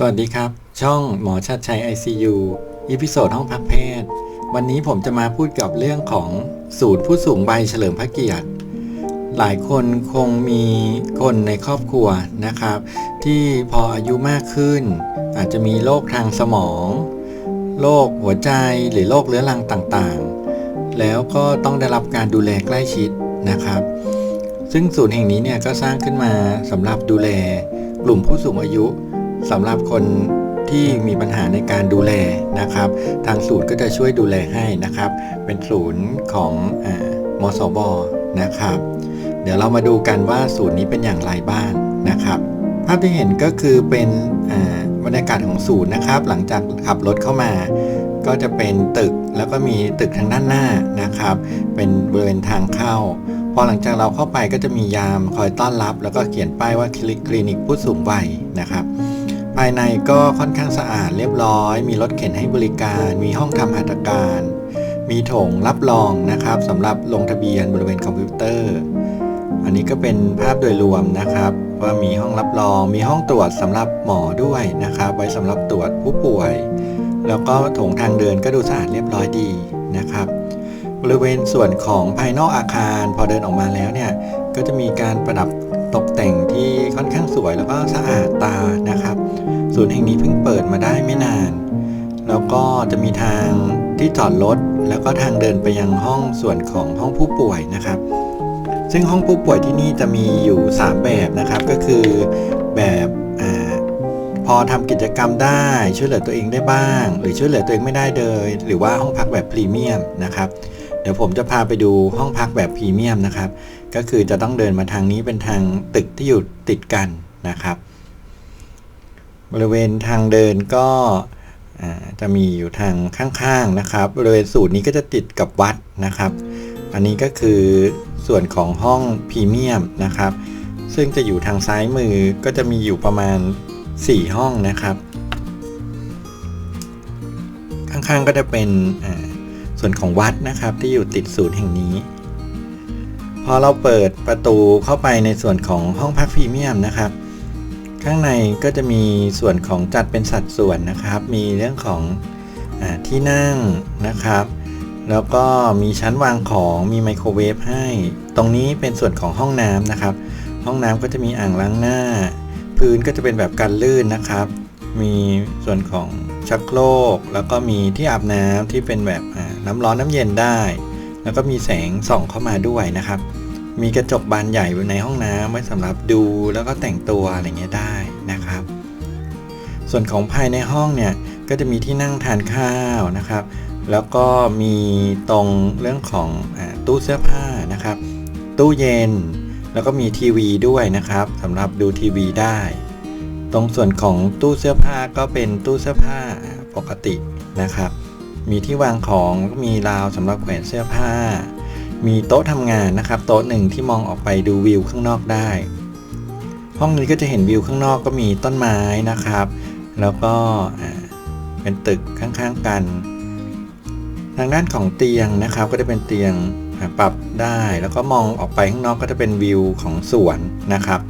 สวัสดีครับ ช่องหมอชัดชัย ICU อีพิโซดห้องพักแพทย์ วันนี้ผมจะมาพูดกับเรื่องของศูนย์ผู้สูงวัยเฉลิมพระเกียรติ หลายคนคงมีคนในครอบครัวนะครับ ที่พออายุมากขึ้น อาจจะมีโรคทางสมองโรคหัวใจหรือโรคเรื้อรังต่างๆ แล้วก็ต้องได้รับการดูแลใกล้ชิดนะครับ ซึ่งศูนย์แห่งนี้เนี่ยก็สร้างขึ้นมาสำหรับดูแลกลุ่มผู้สูงอายุ สำหรับคนที่มีปัญหาในการดูแลนะครับ ทางศูนย์ก็จะช่วยดูแลให้นะครับ เป็นศูนย์ของอมสบนะครับ เดี๋ยวเรามาดูกันว่าศูนย์นี้เป็นอย่างไรบ้างนะครับภาพที่เห็นก็คือเป็นบรรยากาศของศูนย์นะครับ หลังจากขับรถเข้ามา ก็จะเป็นตึกแล้วก็มีตึกทางด้านหน้านะครับ เป็นบริเวณทางเข้าพอหลังจากเราเข้าไปก็จะมียามคอยต้อนรับ แล้วก็เขียนป้ายว่าคลินิกผู้สูงวัยนะครับ ภายในก็ค่อนข้างสะอาดเรียบร้อย มีรถเข็นให้บริการ มีห้องทำหัตถการ มีโถงรับรองนะครับสำหรับลงทะเบียนบริเวณคอมพิวเตอร์ อันนี้ก็เป็นภาพโดยรวมนะครับ ว่ามีห้องรับรอง มีห้องตรวจสำหรับหมอด้วยนะครับ ไว้สำหรับตรวจผู้ป่วย แล้วก็โถงทางเดินก็ดูสะอาดเรียบร้อยดีนะครับ บริเวณส่วนของภายนอกอาคาร พอเดินออกมาแล้วเนี่ยก็จะมีการประดับตกแต่งที่ค่อนข้างสวยแล้วก็สะอาดตานะครับ ศูนย์แห่งนี้เพิ่งเปิดมาได้ไม่นาน แล้วก็จะมีทางที่จอดรถแล้วก็ทางเดินไปยังห้องส่วนของห้องผู้ป่วยนะครับ ซึ่งห้องผู้ป่วยที่นี่จะมีอยู่ 3 แบบนะครับ ก็คือแบบอพอทำกิจกรรมได้ช่วยเหลือตัวเองได้บ้าง หรือช่วยเหลือตัวเองไม่ได้เลยหรือว่าห้องพักแบบพรีเมียมนะครับเดี๋ยวผมจะพาไปดูห้องพักแบบพรีเมียมนะครับ ก็คือจะต้องเดินมาทางนี้เป็นทางตึกที่อยู่ติดกันนะครับ บริเวณทางเดินก็อ่าจะมีอยู่ทางข้างๆนะครับ บริเวณสูตรนี้ก็จะติดกับวัดนะครับ อันนี้ก็คือส่วนของห้องพรีเมียมนะครับ ซึ่งจะอยู่ทางซ้ายมือก็จะมีอยู่ประมาณ 4 ห้องนะครับ ข้างๆก็จะเป็นอ่าส่วนของวัดนะครับที่อยู่ติดศูนย์แห่งนี้ พอเราเปิดประตูเข้าไปในส่วนของห้องพักพรีเมียมนะครับ ข้างในก็จะมีส่วนของจัดเป็นสัดส่วนนะครับ มีเรื่องของอที่นั่งนะครับ แล้วก็มีชั้นวางของมีไมโครเวฟให้ ตรงนี้เป็นส่วนของห้องน้ำนะครับ ห้องน้ำก็จะมีอ่างล้างหน้า พื้นก็จะเป็นแบบกันลื่นนะครับ มีส่วนของชักโครก แล้วก็มีที่อาบน้ำที่เป็นแบบน้ำร้อนน้ำเย็นได้ แล้วก็มีแสงส่องเข้ามาด้วยนะครับ มีกระจกบานใหญ่ในห้องน้ำไว้สำหรับดูแล้วก็แต่งตัวอะไรเงี้ยได้นะครับ ส่วนของภายในห้องเนี่ยก็จะมีที่นั่งทานข้าวนะครับ แล้วก็มีตรงเรื่องของอตู้เสื้อผ้านะครับ ตู้เย็นแล้วก็มีทีวีด้วยนะครับสำหรับดูทีวีได้ ตรงส่วนของตู้เสื้อผ้าก็เป็นตู้เสื้อผ้าปกตินะครับ มีที่วางของมีราวสำหรับแขวนเสื้อผ้า มีโต๊ะทำงานนะครับโต๊ะหนึ่งที่มองออกไปดูวิวข้างนอกได้ ห้องนี้ก็จะเห็นวิวข้างนอกก็มีต้นไม้นะครับ แล้วก็เป็นตึกข้างๆกัน ทางด้านของเตียงนะครับก็จะเป็นเตียงปรับได้ แล้วก็มองออกไปข้างนอกก็จะเป็นวิวของสวนนะครับ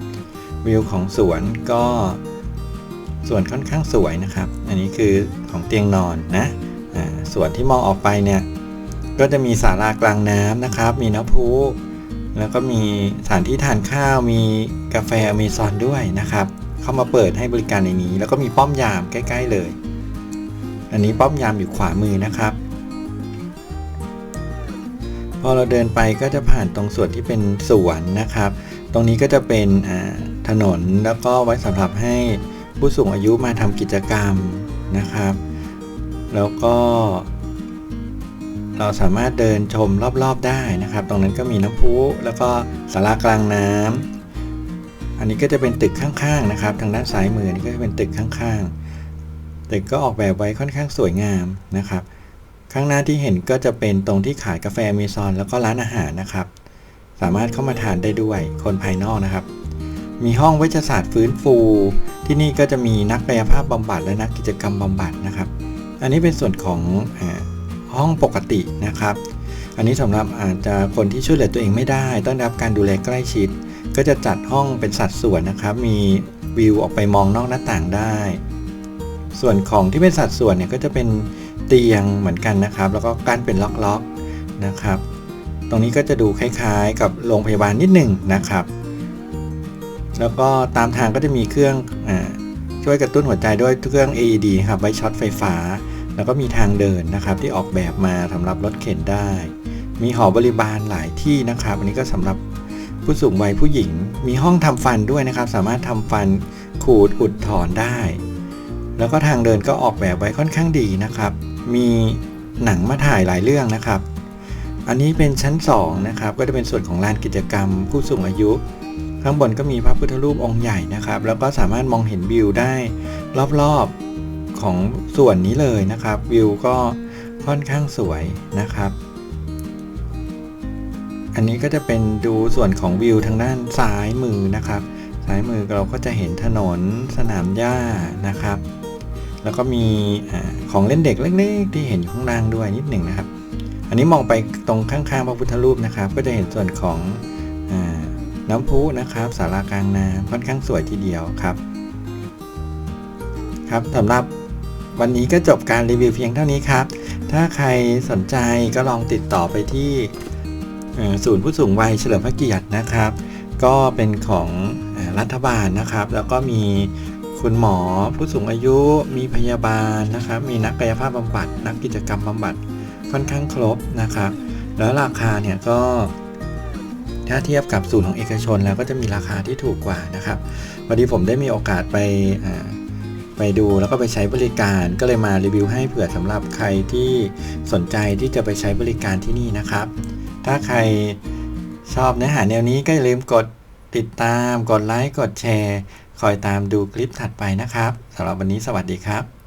วิวของสวนก็สวนค่อนข้างสวยนะครับ อันนี้คือของเตียงนอนนะส่วนที่มองออกไปเนี่ย ก็จะมีศาลากลางน้ำนะครับ มีน้ำพุแล้วก็มีสถานที่ทานข้าวมีกาแฟอเมซอนด้วยนะครับ เข้ามาเปิดให้บริการในนี้ แล้วก็มีป้อมยามใกล้ ๆเลย อันนี้ป้อมยามอยู่ขวามือนะครับ พอเราเดินไปก็จะผ่านตรงส่วนที่เป็นสวนนะครับ ตรงนี้ก็จะเป็นถนนแล้วก็ไว้สำหรับให้ผู้สูงอายุมาทำกิจกรรมนะครับ แล้วก็ เราสามารถเดินชมรอบๆได้นะครับ ตรงนั้นก็มีน้ำพุแล้วก็ศาลากลางน้ำอันนี้ก็จะเป็นตึกข้างๆนะครับ ทางด้านซ้ายมือนี่ก็จะเป็นตึกข้างๆตึกก็ออกแบบไว้ค่อนข้างสวยงามนะครับ ข้างหน้าที่เห็นก็จะเป็นตรงที่ขายกาแฟเมซอนแล้วก็ร้านอาหารนะครับ สามารถเข้ามาทานได้ด้วยคนภายนอกนะครับ มีห้องเวชศาสตร์ฟื้นฟู ที่นี่ก็จะมีนักกายภาพบำบัดและนักกิจกรรมบำบัดนะครับ อันนี้เป็นส่วนของ ห้องปกตินะครับ อันนี้สำหรับอาจจะคนที่ช่วยเหลือตัวเองไม่ได้ ต้องรับการดูแลใกล้ชิด ก็จะจัดห้องเป็นสัดส่วนนะครับ มีวิวออกไปมองนอกหน้าต่างได้ ส่วนของที่เป็นสัดส่วนเนี่ยก็จะเป็นเตียงเหมือนกันนะครับ แล้วก็กั้นเป็นล็อกๆนะครับ ตรงนี้ก็จะดูคล้ายๆ กับโรงพยาบาลนิดหนึ่งนะครับ แล้วก็ตามทางก็จะมีเครื่องอช่วยกระตุ้นหัวใจด้วยเครื่อง AED ครับไว้ช็อตไฟฟ้า แล้วก็มีทางเดินนะครับที่ออกแบบมาสำหรับรถเข็นได้ มีหอบริบาลหลายที่นะครับ อันนี้ก็สำหรับผู้สูงวัยผู้หญิง มีห้องทำฟันด้วยนะครับ สามารถทำฟันขูดอุดถอนได้ แล้วก็ทางเดินก็ออกแบบไว้ค่อนข้างดีนะครับ มีหนังมาถ่ายหลายเรื่องนะครับ อันนี้เป็นชั้น2นะครับ ก็จะเป็นส่วนของลานกิจกรรม ผู้สูงอายุ ข้างบนก็มีพระพุทธรูปองค์ใหญ่นะครับ แล้วก็สามารถมองเห็นวิวได้รอบๆ ของส่วนนี้เลยนะครับ วิวก็ค่อนข้างสวยนะครับ อันนี้ก็จะเป็นดูส่วนของวิวทางด้านซ้ายมือนะครับ ซ้ายมือเราก็จะเห็นถนนสนามหญ้านะครับ แล้วก็มีอของเล่นเด็กเล็กๆที่เห็นอยู่ข้างล่างด้วยนิดหนึ่งนะครับ อันนี้มองไปตรงข้างๆพระพุทธรูปนะครับ ก็จะเห็นส่วนของอน้ำพุนะครับสารากลางน้ำค่อนข้างสวยทีเดียวครับครับสำหรับ วันนี้ก็จบการรีวิวเพียงเท่านี้ครับ ถ้าใครสนใจก็ลองติดต่อไปที่ศูนย์ผู้สูงวัยเฉลิมพระเกียรตินะครับ ก็เป็นของอรัฐบาลนะครับ แล้วก็มีคุณหมอผู้สูงอายุมีพยาบาลนะครับ มีนักกายภาพบำบัด นักกิจกรรมบำบัดค่อนข้างครบนะครับ แล้วราคาเนี่ยก็ถ้าเทียบกับศูนย์ของเอกชนแล้วก็จะมีราคาที่ถูกกว่านะครับพอดีผมได้มีโอกาสไปอ่า ไปดูแล้วก็ไปใช้บริการก็เลยมารีวิวให้เผื่อสำหรับใครที่สนใจที่จะไปใช้บริการที่นี่นะครับ ถ้าใครชอบเนื้อหาแนวนี้ก็อย่าลืมกดติดตาม กดไลค์ กดแชร์ คอยตามดูคลิปถัดไปนะครับสำหรับวันนี้สวัสดีครับ